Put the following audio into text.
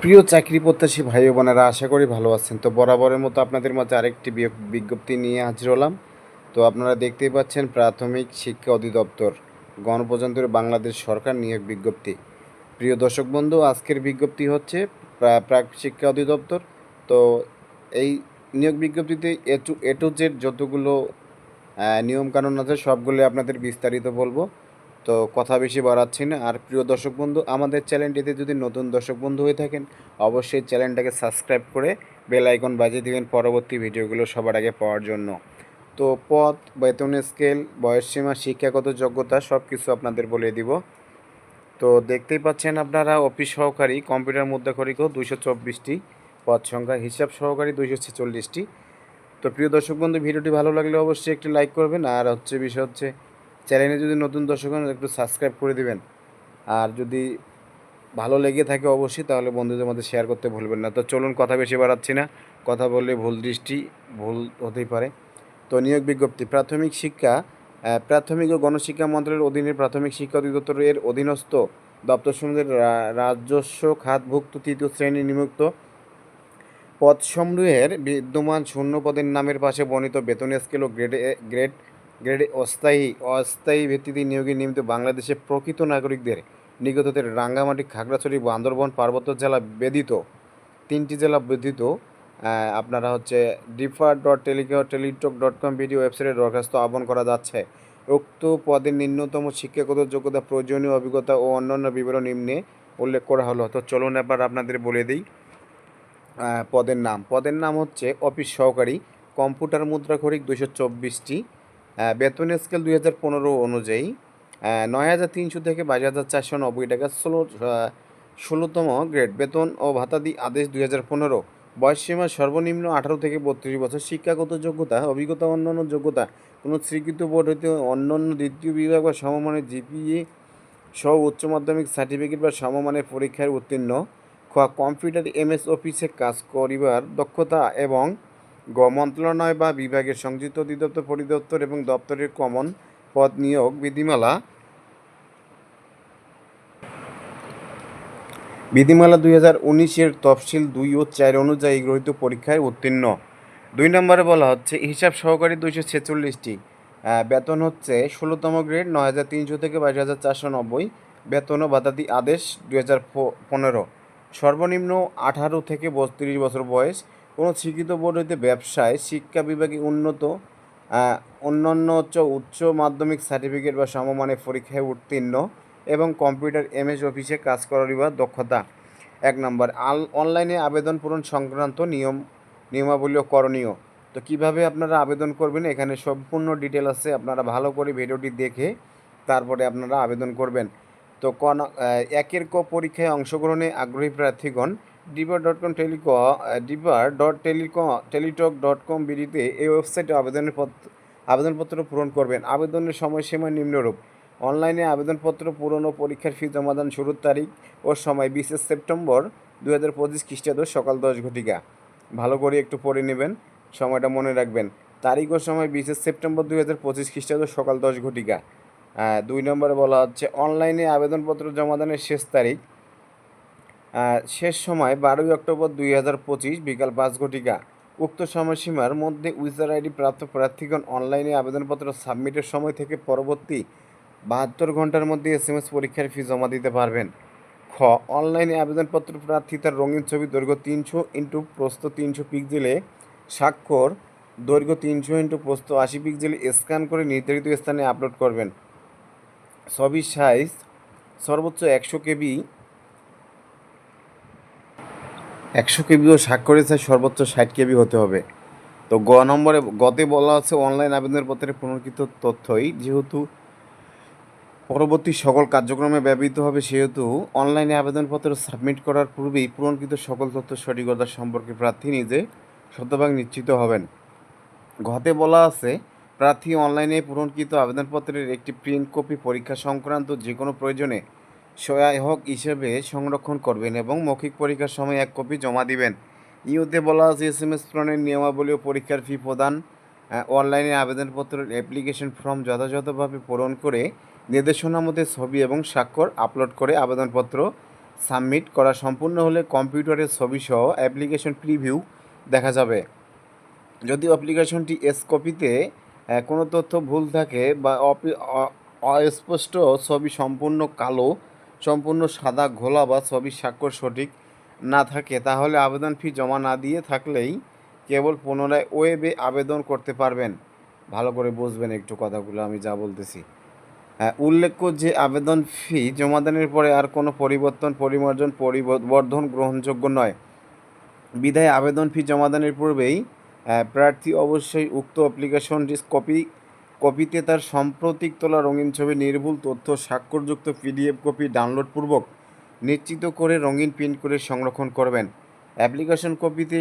প্রিয় চাকরি প্রত্যাশী ভাই বোনেরা, আশা করি ভালো আছেন। তো বরাবরের মতো আপনাদের মাঝে আরেকটি বিজ্ঞপ্তি নিয়ে হাজির হলাম। তো আপনারা দেখতেই পাচ্ছেন প্রাথমিক শিক্ষা অধিদপ্তর গণপ্রজাতন্ত্রী বাংলাদেশ সরকার নিয়োগ বিজ্ঞপ্তি। প্রিয় দর্শক বন্ধু, আজকের বিজ্ঞপ্তি হচ্ছে প্রা- প্রাক শিক্ষা অধিদপ্তর। তো এই নিয়োগ বিজ্ঞপ্তিতে এ টু জেড যতগুলো নিয়মকানুন আছে সবগুলো আপনাদের বিস্তারিত বলব। তো কথা বেশি বাড়াচ্ছি না। আর প্রিয় দর্শক বন্ধু, আমাদের চ্যানেলটিতে যদি নতুন দর্শক বন্ধু হয়ে থাকেন, অবশ্যই চ্যানেলটাকে সাবস্ক্রাইব করে বেল আইকন বাজিয়ে দিবেন পরবর্তী ভিডিওগুলো সবার আগে পাওয়ার জন্য। তো পদ বেতন স্কেল, বয়সসীমা, শিক্ষাগত যোগ্যতা সব কিছু আপনাদের বলে দিব। তো দেখতেই পাচ্ছেন আপনারা অফিস সহকারী, কম্পিউটার মুদ্রাক্ষরিক দুইশো চব্বিশটি পদ সংখ্যা, হিসাব সহকারী দুইশো ছেচল্লিশটি। তো প্রিয় দর্শক বন্ধু, ভিডিওটি ভালো লাগলে অবশ্যই একটি লাইক করবেন। আর হচ্ছে বিষয় হচ্ছে চ্যানেলে যদি নতুন দর্শক হন, একটু সাবস্ক্রাইব করে দিবেন। আর যদি ভালো লেগে থাকে অবশ্যই, তাহলে বন্ধুদের মধ্যে শেয়ার করতে ভুলবেন না। তো চলুন, কথা বেশি বাড়াচ্ছি না। কথা বললে ভুল দৃষ্টি, ভুল হতেই পারে। তো নিয়োগ বিজ্ঞপ্তি, প্রাথমিক শিক্ষা প্রাথমিক ও গণশিক্ষা মন্ত্রণালয়ের অধীনে প্রাথমিক শিক্ষা অধিদপ্তরের অধীনস্থ দপ্তরসমূহের রা- রাজস্ব খাতভুক্ত তৃতীয় শ্রেণি নিযুক্ত পদসমূহের বিদ্যমান শূন্য পদের নামের পাশে বর্ণিত বেতন, স্কেল ও গ্রেডে গ্রেড গ্রেডে অস্থায়ী অস্থায়ী ভিত্তিতে নিয়োগে নিয়মিত বাংলাদেশের প্রকৃত নাগরিকদের নিগতদের রাঙ্গামাটি, খাগড়াছড়ি, বান্দরবন, পার্বত্য জেলা ব্যতীত তিনটি জেলা ব্যতীত আপনারা হচ্ছে ডিফার ডট টেলিকো টেলিটক ডট কম ভিডিও ওয়েবসাইটে দরখাস্ত আহ্বান করা যাচ্ছে। উক্ত পদের ন্যূনতম শিক্ষাগত যোগ্যতা, প্রয়োজনীয় অভিজ্ঞতা ও অন্যান্য বিবরণ নিম্নে উল্লেখ করা হলো। তো চলুন এবার আপনাদের বলে দিই পদের নাম। পদের নাম হচ্ছে অফিস সহকারী, কম্পিউটার মুদ্রাক্ষরিক দুশো চব্বিশটি বেতন স্কেল দুই হাজার পনেরো অনুযায়ী নয় হাজার তিনশো থেকে বাইশ হাজার চারশো নব্বই টাকা ষোলো ষোলোতম গ্রেড বেতন ও ভাতাদি আদেশ দুই হাজার পনেরো। বয়সসীমা সর্বনিম্ন আঠারো থেকে বত্রিশ বছর। শিক্ষাগত যোগ্যতা, অভিজ্ঞতা, অন্যান্য যোগ্যতা, কোনো স্বীকৃত বোর্ড হইতে অন্যান্য দ্বিতীয় বিভাগ বা সমমানের জিপিএ সহ উচ্চ মাধ্যমিক সার্টিফিকেট বা সমমানের পরীক্ষায় উত্তীর্ণ। খ, কম্পিউটার এমএস অফিসে কাজ করিবার দক্ষতা এবং গ মন্ত্রণালয় বা বিভাগের সংযুক্ত অধিদপ্তর, পরিদপ্তর এবং দপ্তরের কমন পদ নিয়োগ বিধিমালা। বিধিমালা দুই হাজার উনিশের তফসিল দুই ও চার অনুযায়ী গ্রহীত পরীক্ষায় উত্তীর্ণ। দুই নম্বরে বলা হচ্ছে, হিসাব সহকারী দুইশো ছেচল্লিশটি। বেতন হচ্ছে ষোলোতম গ্রেড নয় হাজার তিনশো থেকে বাইশ হাজার চারশো নব্বই। বেতন ও ভাতাদি আদেশ দুই হাজার পনেরো। সর্বনিম্ন আঠারো থেকে বত্রিশ বছর বয়স। কোনো স্বীকৃত বোর্ড হইতে ব্যবসায় শিক্ষা বিভাগে উন্নত অন্যান্য উচ্চ উচ্চ মাধ্যমিক সার্টিফিকেট বা সমমানের পরীক্ষায় উত্তীর্ণ এবং কম্পিউটার এমএস অফিসে কাজ করিবার দক্ষতা। এক নম্বর, আল অনলাইনে আবেদন পূরণ সংক্রান্ত নিয়ম নিয়মাবলী করণীয়। তো কীভাবে আপনারা আবেদন করবেন? এখানে সম্পূর্ণ ডিটেল আছে, আপনারা ভালো করে ভিডিওটি দেখে তারপরে আপনারা আবেদন করবেন। তো কন একের ক পরীক্ষায় অংশগ্রহণে আগ্রহী প্রার্থীগণ ডিবার ডট কম টেলিক ডিবার ডট টেলিক টেলিটক ডট কম বিডিতে এই ওয়েবসাইটে আবেদনের পত্র আবেদনপত্র পূরণ করবেন। আবেদনের সময়সীমা নিম্নরূপ। অনলাইনে আবেদনপত্র পূরণ ও পরীক্ষার ফি জমাদান শুরুর তারিখ ও সময় বিশে সেপ্টেম্বর দু হাজার পঁচিশ খ্রিস্টাব্দ সকাল দশ ঘটিকা। ভালো করে একটু পড়ে নেবেন, সময়টা মনে রাখবেন। তারিখ ও সময় বিশে সেপ্টেম্বর দুই হাজার পঁচিশ খ্রিস্টাব্দ সকাল দশ ঘটিকা। দুই নম্বরে বলা হচ্ছে, অনলাইনে আবেদনপত্র জমাদানের শেষ তারিখ শেষ সময় বারোই অক্টোবর দুই হাজার পঁচিশ বিকাল পাঁচ ঘটিকা। উক্ত সময়সীমার মধ্যে উইজার আইডি প্রাপ্ত প্রার্থীগণ অনলাইনে আবেদনপত্র সাবমিটের সময় থেকে পরবর্তী বাহাত্তর ঘণ্টার মধ্যে এস এম এস পরীক্ষার ফি জমা দিতে পারবেন। খ, অনলাইনে আবেদনপত্র প্রার্থী তার রঙিন ছবি দৈর্ঘ্য তিনশো ইন্টু প্রস্ত তিনশো পিক্সেলে স্বাক্ষর, দৈর্ঘ্য তিনশো ইন্টু প্রস্ত আশি পিক্সেলে স্ক্যান করে নির্ধারিত স্থানে আপলোড করবেন। ছবির সাইজ সর্বোচ্চ একশো কেবি একশো কেবিও ও স্বাক্ষরের সাইজ সর্বোচ্চ ষাট কেবি হতে হবে। তো গ নম্বরে, গতে বলা আছে অনলাইন আবেদনপত্রের পুনর্কৃত তথ্যই। যেহেতু পরবর্তী সকল কার্যক্রমে ব্যবহৃত হবে, সেহেতু অনলাইনে আবেদনপত্র সাবমিট করার পূর্বেই পূরণকৃত সকল তথ্য সঠিকতা সম্পর্কে প্রার্থী নিজে শতভাগ নিশ্চিত হবেন। ঘতে বলা আছে, প্রার্থী অনলাইনে পূরণকৃত আবেদনপত্রের একটি প্রিন্ট কপি পরীক্ষা সংক্রান্ত যে কোনো প্রয়োজনে সহায়ক হিসেবে সংরক্ষণ করবেন এবং মৌখিক পরীক্ষার সময় এক কপি জমা দিবেন। ইউতে বলা আছে, এস এম এস পূরণের নিয়মাবলী ও পরীক্ষার ফি প্রদান অনলাইনে আবেদনপত্রের অ্যাপ্লিকেশন ফর্ম যথাযথভাবে পূরণ করে নির্দেশনা মধ্যে ছবি এবং স্বাক্ষর আপলোড করে আবেদনপত্র সাবমিট করা সম্পূর্ণ হলে কম্পিউটারের ছবিসহ অ্যাপ্লিকেশন প্রিভিউ দেখা যাবে। যদি অ্যাপ্লিকেশনটি এস কপিতে কোনো তথ্য ভুল থাকে বা অস্পষ্ট ছবি সম্পূর্ণ কালো সম্পূর্ণ সাদা ঘোলা বা ছবির স্বাক্ষর সঠিক না থাকে তাহলে আবেদন ফি জমা না দিয়ে থাকলেই কেবল পুনরায় ওয়েবে আবেদন করতে পারবেন। ভালো করে বুঝবেন একটু কথাগুলো আমি যা বলতেছি। হ্যাঁ, উল্লেখ্য যে আবেদন ফি জমাদানের পরে আর কোনো পরিবর্তন পরিমার্জন পরিবর্ধন গ্রহণযোগ্য নয়। বিধায় আবেদন ফি জমাদানের পূর্বেই আহ, প্রার্থী অবশ্যই উক্ত অ্যাপ্লিকেশনটি কপি কপিতে তার সাম্প্রতিক তোলা রঙিন ছবি নির্ভুল তথ্য, স্বাক্ষরযুক্ত পিডিএফ কপি ডাউনলোডপূর্বক নিশ্চিত করে রঙিন প্রিন্ট করে সংরক্ষণ করবেন। অ্যাপ্লিকেশন কপিতে